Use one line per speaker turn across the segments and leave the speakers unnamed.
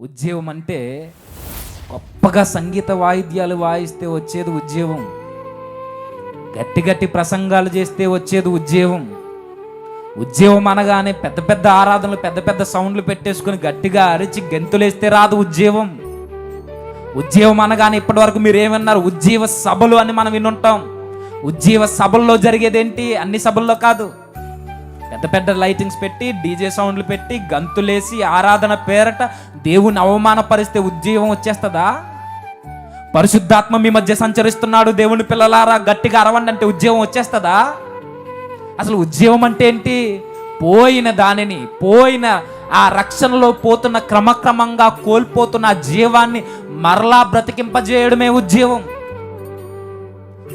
ఉద్యోగం అంటే గొప్పగా సంగీత వాయిద్యాలు వాయిస్తే వచ్చేది ఉద్యోగం గట్టి గట్టి ప్రసంగాలు చేస్తే వచ్చేది ఉద్యోగం ఉద్యోగం అనగానే పెద్ద పెద్ద ఆరాధనలు పెద్ద పెద్ద సౌండ్లు పెట్టేసుకొని గట్టిగా అరిచి గెంతులేస్తే రాదు ఉద్యోగం ఉద్యోగం అనగానే ఇప్పటివరకు మీరు ఏమన్నారు ఉజ్జీవ సభలు అని మనం వినుంటాం. ఉజ్జీవ సభల్లో జరిగేదేంటి? అన్ని సభల్లో కాదు. పెద్ద పెద్ద లైటింగ్స్ పెట్టి డీజే సౌండ్లు పెట్టి గంతులేసి ఆరాధన పేరట దేవుని అవమానపరిస్తే ఉద్యోగం వచ్చేస్తుందా? పరిశుద్ధాత్మ మీ మధ్య సంచరిస్తున్నాడు దేవుని పిల్లలారా గట్టిగా అరవండి అంటే ఉద్యోగం వచ్చేస్తుందా? అసలు ఉద్యోగం అంటే ఏంటి? పోయిన దానిని పోయిన ఆ రక్షణలో పోతున్న క్రమక్రమంగా కోల్పోతున్న జీవాన్ని మరలా బ్రతికింపజేయడమే ఉద్యోగం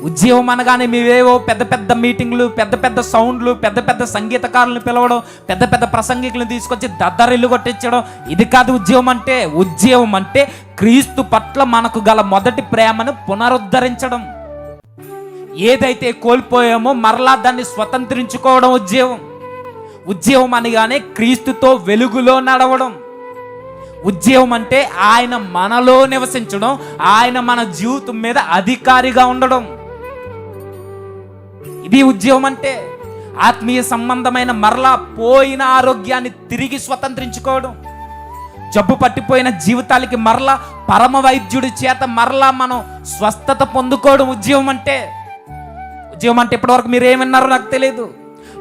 ఉద్యోగం అనగానే మీవేవో పెద్ద పెద్ద మీటింగ్లు పెద్ద పెద్ద సౌండ్లు పెద్ద పెద్ద సంగీతకారులను పిలవడం పెద్ద పెద్ద ప్రసంగికులను తీసుకొచ్చి దద్దరిల్లు కొట్టించడం. ఇది కాదు ఉద్యోగం అంటే ఉద్యోగం అంటే క్రీస్తు పట్ల మనకు గల మొదటి ప్రేమను పునరుద్ధరించడం. ఏదైతే కోల్పోయామో మరలా దాన్ని స్వతంత్రించుకోవడం ఉద్యోగం ఉద్యోగం అనగానే క్రీస్తుతో వెలుగులో నడవడం. ఉద్యోగం అంటే ఆయన మనలో నివసించడం ఆయన మన జీవితం మీద అధికారిగా ఉండడం. ఇది ఉద్యోగం అంటే ఆత్మీయ సంబంధమైన మరలా పోయిన ఆరోగ్యాన్ని తిరిగి స్వతంత్రించుకోవడం. జబ్బు పట్టిపోయిన జీవితాలకి మరలా పరమ వైద్యుడి చేత మరలా మనం స్వస్థత పొందుకోవడం ఉద్యోగం అంటే. ఉద్యోగం అంటే ఇప్పటివరకు మీరు ఏమన్నారో నాకు తెలియదు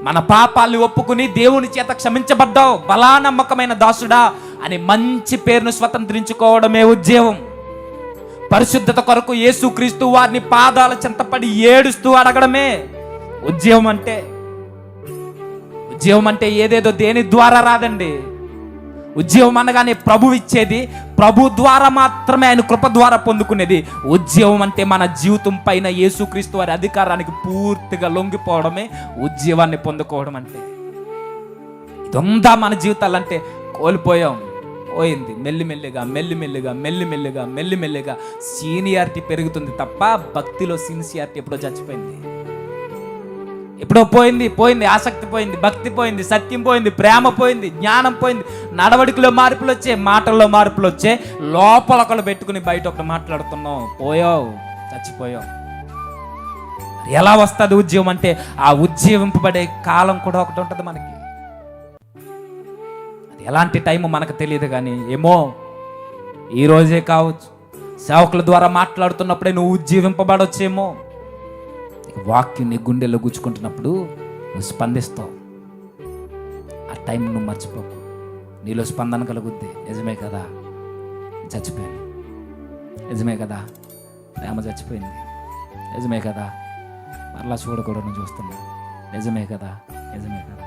మన పాపాలు ఒప్పుకుని దేవుని చేత క్షమించబడ్డావు బలా నమ్మకమైన దాసుడా అని మంచి పేరును స్వతంత్రించుకోవడమే ఉద్యమం పరిశుద్ధత కొరకు యేసుక్రీస్తు వారిని పాదాల చెంతపడి ఏడుస్తూ అడగడమే. ఉద్యోగం అంటే ఉద్యోగం అంటే ఏదేదో దేని ద్వారా రాదండి. ఉద్యమం అనగానే ప్రభు ఇచ్చేది ప్రభు ద్వారా మాత్రమే ఆయన కృప ద్వారా పొందుకునేది. ఉద్యోగం అంటే మన జీవితం పైన యేసుక్రీస్తు వారి అధికారానికి పూర్తిగా లొంగిపోవడమే ఉద్యోగాన్ని పొందుకోవడం అంటే. ఇదంతా మన జీవితాలంటే కోల్పోయాం. పోయింది. మెల్లిమెల్లిగా మెల్లిమెల్లిగా మెల్లిమెల్లిగా మెల్లిమెల్లిగా సీనియారిటీ పెరుగుతుంది తప్ప భక్తిలో సిన్సియారిటీ ఎప్పుడో చచ్చిపోయింది. ఎప్పుడో పోయింది పోయింది ఆసక్తి పోయింది భక్తి పోయింది సత్యం పోయింది ప్రేమ పోయింది జ్ఞానం పోయింది నడవడికలో మార్పులు వచ్చే మాటల్లో మార్పులు వచ్చే లోపల ఒకళ్ళు పెట్టుకుని బయట ఒకటి మాట్లాడుతున్నావు. పోయావు చచ్చిపోయావు. ఎలా వస్తుంది ఉద్యమం అంటే ఆ ఉజ్జీవింపబడే కాలం కూడా ఒకటి ఉంటుంది మనకి. అది ఎలాంటి టైం మనకు తెలియదు కానీ ఏమో ఈ రోజే కావచ్చు. సేవకుల ద్వారా మాట్లాడుతున్నప్పుడే నువ్వు ఉజ్జీవింపబడొచ్చేమో. వాక్యం నీ గుండెల్లో గుచ్చుకుంటున్నప్పుడు నువ్వు స్పందిస్తావు. ఆ టైం నువ్వు మర్చిపోకు. నీలో స్పందన కలుగుద్ది. నిజమే కదా? చచ్చిపోయాను. నిజమే కదా? ప్రేమ చచ్చిపోయింది. నిజమే కదా? మరలా చూడకూడదని చూస్తున్నా. నిజమే కదా? నిజమే కదా?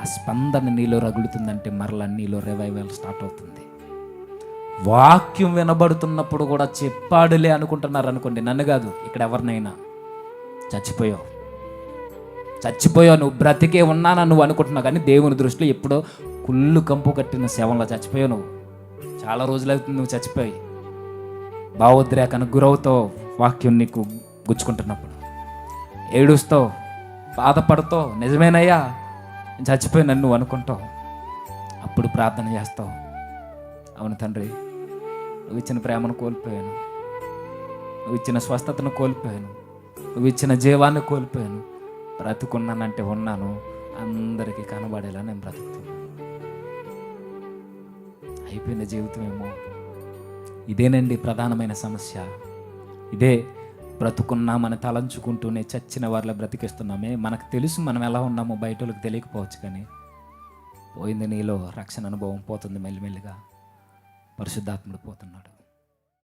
ఆ స్పందన నీలో రగులుతుందంటే మరలా నీలో రివైవల్ స్టార్ట్ అవుతుంది. వాక్యం వినబడుతున్నప్పుడు కూడా చెప్పాడులే అనుకుంటున్నారు అనుకోండి నన్ను కాదు ఇక్కడ ఎవరినైనా. చచ్చిపోయావు. చచ్చిపోయావు నువ్వు బ్రతికే ఉన్నానని నువ్వు అనుకుంటున్నావు కానీ దేవుని దృష్టిలో ఎప్పుడో కుళ్ళు కంపు కట్టిన శవంలో చచ్చిపోయావు నువ్వు. చాలా రోజులు అవుతుంది నువ్వు చచ్చిపోయి. భావోద్రేకానికి గురవుతావు వాక్యం నీకు గుచ్చుకుంటున్నప్పుడు. ఏడుస్తావు బాధపడతావు నిజమేనయ్యా నేను చచ్చిపోయినని నువ్వు అనుకుంటావు. అప్పుడు ప్రార్థన చేస్తావు. అవును తండ్రి నువ్వు ఇచ్చిన ప్రేమను కోల్పోయాను. నువ్వు ఇచ్చిన స్వస్థతను కోల్పోయాను. నువ్వు ఇచ్చిన జీవాన్ని కోల్పోయాను. బ్రతుకున్నానంటే ఉన్నాను. అందరికీ కనబడేలా నేను బ్రతుకుతున్నాను. అయిపోయిన జీవితం ఏమో ఇదేనండి ప్రధానమైన సమస్య. ఇదే బ్రతుకున్నామని తలంచుకుంటూనే చచ్చిన వారిలో బ్రతికిస్తున్నామే. మనకు తెలుసు మనం ఎలా ఉన్నామో బయట వాళ్ళకి తెలియకపోవచ్చు కానీ పోయింది నీలో రక్షణ అనుభవం పోతుంది మెల్లిమెల్లిగా. పరిశుద్ధాత్ముడు పోతున్నాడు.